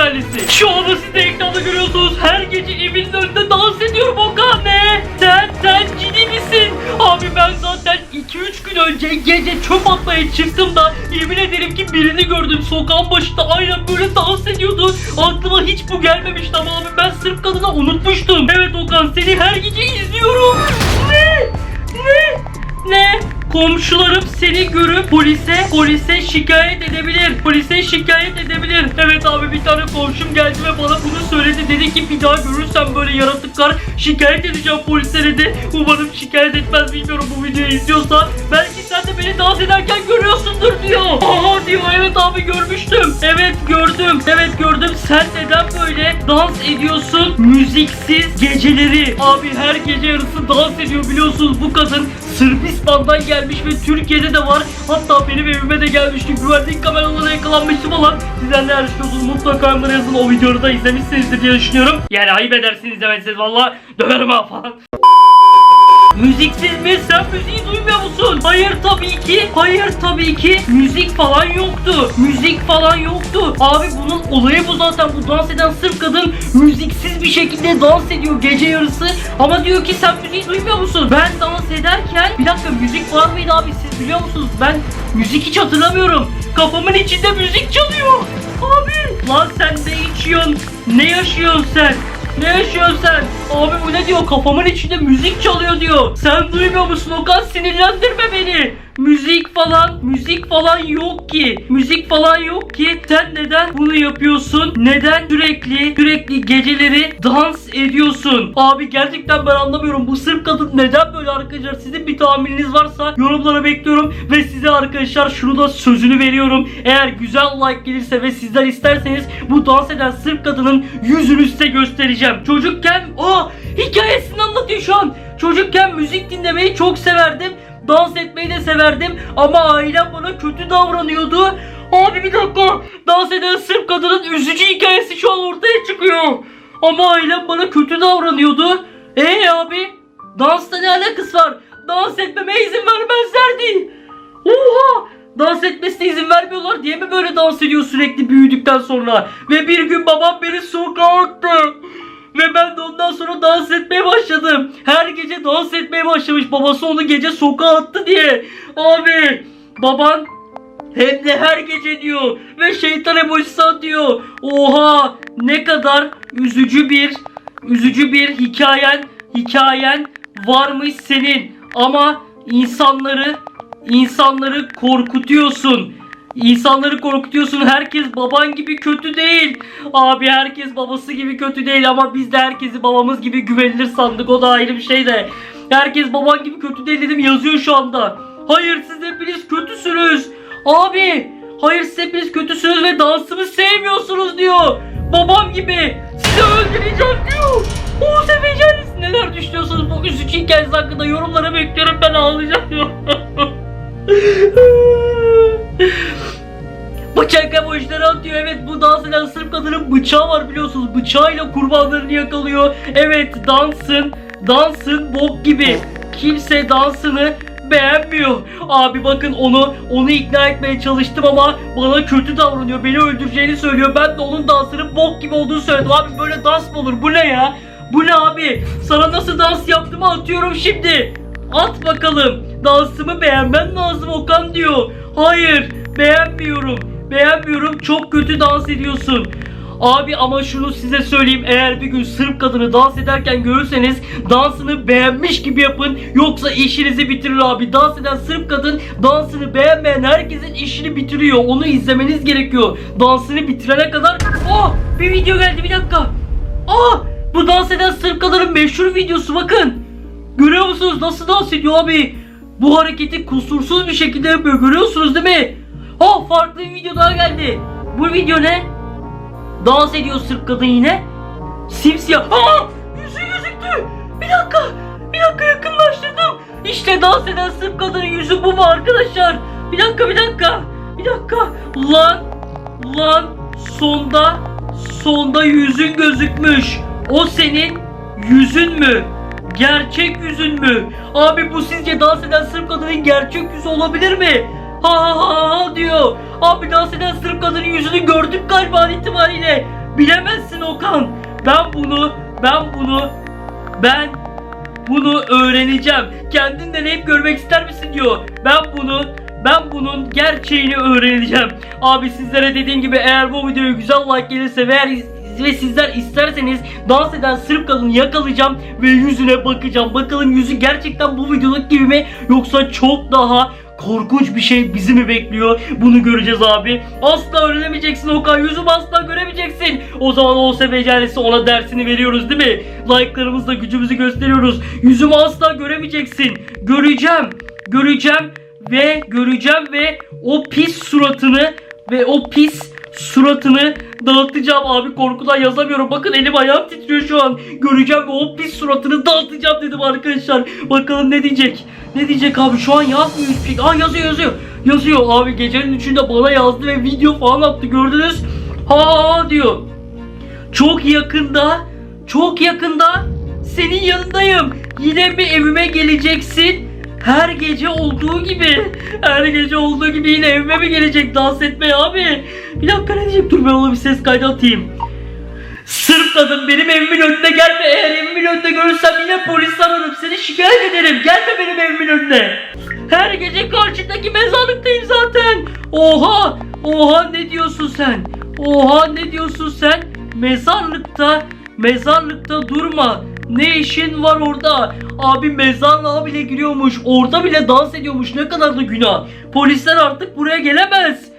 mahallesi. Şu anı siz de ekranda görüyorsunuz. Her gece evimin önünde dans ediyorum Okan ne? Sen sen ciddi misin? Abi ben zaten 2-3 gün önce gece çöp atmaya çıktım da yemin ederim ki birini gördüm sokağın başında aynen böyle dans ediyordu. Aklıma hiç bu gelmemişti ama abi ben sırf kadına unutmuştum. Evet Okan seni her gece izliyorum. Ne? Ne? Ne? Komşularım seni görüp polise polise şikayet edebilir. Polise şikayet edebilir. Evet abi bir tane komşum geldi ve bana bunu söyledi. Dedi ki bir daha görürsem böyle yaratıklar şikayet edeceğim polise dedi. Umarım şikayet etmez bilmiyorum bu videoyu izliyorsa. Belki sen de beni dans ederken görüyorsundur diyor. Aha diyor evet abi görmüştüm. Evet gördüm. Evet gördüm. Sen neden böyle dans ediyorsun müziksiz geceleri? Abi her gece yarısı dans ediyor biliyorsunuz bu kadın Sırbistan'dan gelmiş ve Türkiye'de de var. Hatta benim evime de gelmişti. Güvenlik kameralarına yakalanmıştı falan. Sizler ne düşünüyorsunuz? Mutlaka yorumlara yazın. O videoyu da izlemişsinizdir diye düşünüyorum. Yani ayıp edersiniz izlemezseniz valla döverim ha falan. Müziksiz mi? Sen müziği duymuyor musun? Hayır tabii ki. Hayır tabii ki. Müzik falan yoktu. Müzik falan yoktu. Abi bunun olayı bu zaten. Bu dans eden Sırp kadın müziksiz bir şekilde dans ediyor gece yarısı. Ama diyor ki sen müziği duymuyor musun? Ben dans ederken bir dakika müzik var mıydı abi siz biliyor musunuz? Ben müzik hiç hatırlamıyorum. Kafamın içinde müzik çalıyor. Abi lan sen ne içiyorsun? Ne yaşıyorsun sen? Ne yaşıyorsun sen? Abi bu ne diyor? Kafamın içinde müzik çalıyor diyor. Sen duymuyor musun Okan? Sinirlendirme beni. Müzik falan, müzik falan yok ki. Müzik falan yok ki. Sen neden bunu yapıyorsun? Neden sürekli, sürekli geceleri dans ediyorsun? Abi gerçekten ben anlamıyorum. Bu Sırp kadın neden böyle arkadaşlar? Sizin bir tahmininiz varsa yorumlara bekliyorum. Ve size arkadaşlar şunu da sözünü veriyorum. Eğer güzel like gelirse ve sizler isterseniz bu dans eden Sırp kadının yüzünü size göstereceğim. Çocukken o hikayesini anlatıyor şu an. Çocukken müzik dinlemeyi çok severdim. Dans etmeyi de severdim ama ailem bana kötü davranıyordu. Abi bir dakika. Dans eden Sırp kadının üzücü hikayesi şu an ortaya çıkıyor. Ama ailem bana kötü davranıyordu. Ee abi? Dansta ne alakası var? Dans etmeme izin vermezlerdi. Oha! Dans etmesine izin vermiyorlar diye mi böyle dans ediyor sürekli büyüdükten sonra? Ve bir gün babam beni sokağa attı. Ve ben de ondan sonra dans etmeye başladım. Her gece dans etmeye başlamış. Babası onu gece sokağa attı diye. Abi baban hem de her gece diyor. Ve şeytan emojisi atıyor. Oha ne kadar üzücü bir üzücü bir hikayen hikayen varmış senin. Ama insanları insanları korkutuyorsun. İnsanları korkutuyorsun. Herkes baban gibi kötü değil. Abi herkes babası gibi kötü değil ama biz de herkesi babamız gibi güvenilir sandık. O da ayrı bir şey de. Herkes baban gibi kötü değil dedim yazıyor şu anda. Hayır siz hepiniz kötüsünüz. Abi hayır siz hepiniz kötüsünüz ve dansımı sevmiyorsunuz diyor. Babam gibi. Sizi öldüreceğim diyor. O seveceğiniz neler düşünüyorsunuz bu üzücü hikayesi hakkında yorumlara bekliyorum ben ağlayacağım. Bıçak emojileri atıyor. Evet bu dans eden Sırp kadının bıçağı var biliyorsunuz. Bıçağıyla kurbanlarını yakalıyor. Evet dansın, dansın bok gibi. Kimse dansını beğenmiyor. Abi bakın onu onu ikna etmeye çalıştım ama bana kötü davranıyor. Beni öldüreceğini söylüyor. Ben de onun dansının bok gibi olduğunu söyledim. Abi böyle dans mı olur? Bu ne ya? Bu ne abi? Sana nasıl dans yaptığımı atıyorum şimdi. At bakalım. Dansımı beğenmen lazım Okan diyor. Hayır beğenmiyorum. Beğenmiyorum çok kötü dans ediyorsun. Abi ama şunu size söyleyeyim eğer bir gün Sırp kadını dans ederken görürseniz dansını beğenmiş gibi yapın yoksa işinizi bitirir abi. Dans eden Sırp kadın dansını beğenmeyen herkesin işini bitiriyor. Onu izlemeniz gerekiyor. Dansını bitirene kadar. Oh bir video geldi bir dakika. Aa bu dans eden Sırp kadının meşhur videosu bakın. Görüyor musunuz nasıl dans ediyor abi? Bu hareketi kusursuz bir şekilde yapıyor. Görüyorsunuz değil mi? Oh farklı bir video daha geldi. Bu video ne? Dans ediyor Sırp kadın yine. Simsiyah. Aa! Yüzü gözüktü. Bir dakika. Bir dakika yakınlaştırdım. İşte dans eden Sırp kadının yüzü bu mu arkadaşlar? Bir dakika bir dakika. Bir dakika. Lan. Lan. Sonda. Sonda yüzün gözükmüş. O senin yüzün mü? Gerçek yüzün mü? Abi bu sizce dans eden Sırp kadının gerçek yüzü olabilir mi? Ha ha ha diyor. Abi dans eden Sırp kadının yüzünü gördük galiba an itibariyle. Bilemezsin Okan. Ben bunu, ben bunu, ben bunu öğreneceğim. Kendin deneyip görmek ister misin diyor. Ben bunu ben bunun gerçeğini öğreneceğim. Abi sizlere dediğim gibi eğer bu videoya güzel like gelirse ve eğer ve sizler isterseniz dans eden Sırp kadını yakalayacağım ve yüzüne bakacağım. Bakalım yüzü gerçekten bu videodaki gibi mi yoksa çok daha korkunç bir şey bizi mi bekliyor? Bunu göreceğiz abi. Asla öğrenemeyeceksin Okan. Yüzümü asla göremeyeceksin. O zaman OSB becerisi ona dersini veriyoruz değil mi? Like'larımızla gücümüzü gösteriyoruz. Yüzümü asla göremeyeceksin. Göreceğim. Göreceğim ve göreceğim ve o pis suratını ve o pis suratını dağıtacağım abi korkudan yazamıyorum. Bakın elim ayağım titriyor şu an. Göreceğim ve o pis suratını dağıtacağım dedim arkadaşlar. Bakalım ne diyecek? Ne diyecek abi? Şu an yazmıyor hiçbir şey. Aa yazıyor yazıyor. Yazıyor abi gecenin üçünde bana yazdı ve video falan attı gördünüz. Ha diyor. Çok yakında, çok yakında senin yanındayım. Yine mi evime geleceksin? Her gece olduğu gibi, her gece olduğu gibi yine evime mi gelecek dans etmeye abi? Bir dakika ne diyecek? Dur ben ona bir ses kaydı atayım. Sırf kadın benim evimin önüne gelme. Eğer evimin önünde görürsem yine polis ararım. Seni şikayet ederim. Gelme benim evimin önüne. Her gece karşındaki mezarlıktayım zaten. Oha! Oha ne diyorsun sen? Oha ne diyorsun sen? Mezarlıkta, mezarlıkta durma. Ne işin var orada? Abi mezarlığa bile giriyormuş. Orada bile dans ediyormuş. Ne kadar da günah. Polisler artık buraya gelemez.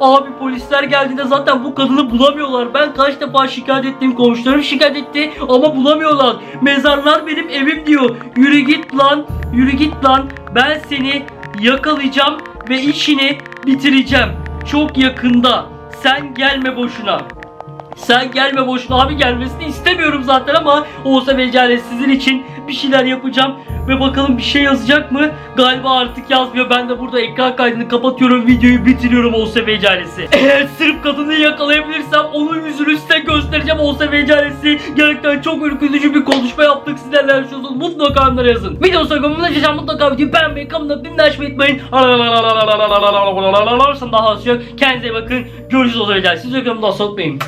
Abi polisler geldiğinde zaten bu kadını bulamıyorlar. Ben kaç defa şikayet ettim. Komşularım şikayet etti ama bulamıyorlar. Mezarlar benim evim diyor. Yürü git lan. Yürü git lan. Ben seni yakalayacağım ve işini bitireceğim. Çok yakında. Sen gelme boşuna. Sen gelme boşuna abi gelmesini istemiyorum zaten ama olsa becare sizin için bir şeyler yapacağım ve bakalım bir şey yazacak mı? Galiba artık yazmıyor. Ben de burada ekran kaydını kapatıyorum. Videoyu bitiriyorum olsa becaresi. Eğer Sırp kadını yakalayabilirsem onun yüzünü size göstereceğim olsa becaresi. Gerçekten çok ürkütücü bir konuşma yaptık. Sizlerle yaşıyorsunuz. Mutlaka yorumlara yazın. Video sonunda açacağım. Mutlaka videoyu beğenmeyi, kanalımda bildirim açmayı unutmayın. Daha az yok. Kendinize bakın. Görüşürüz olsa becaresi. Sizi öpüyorum. Daha.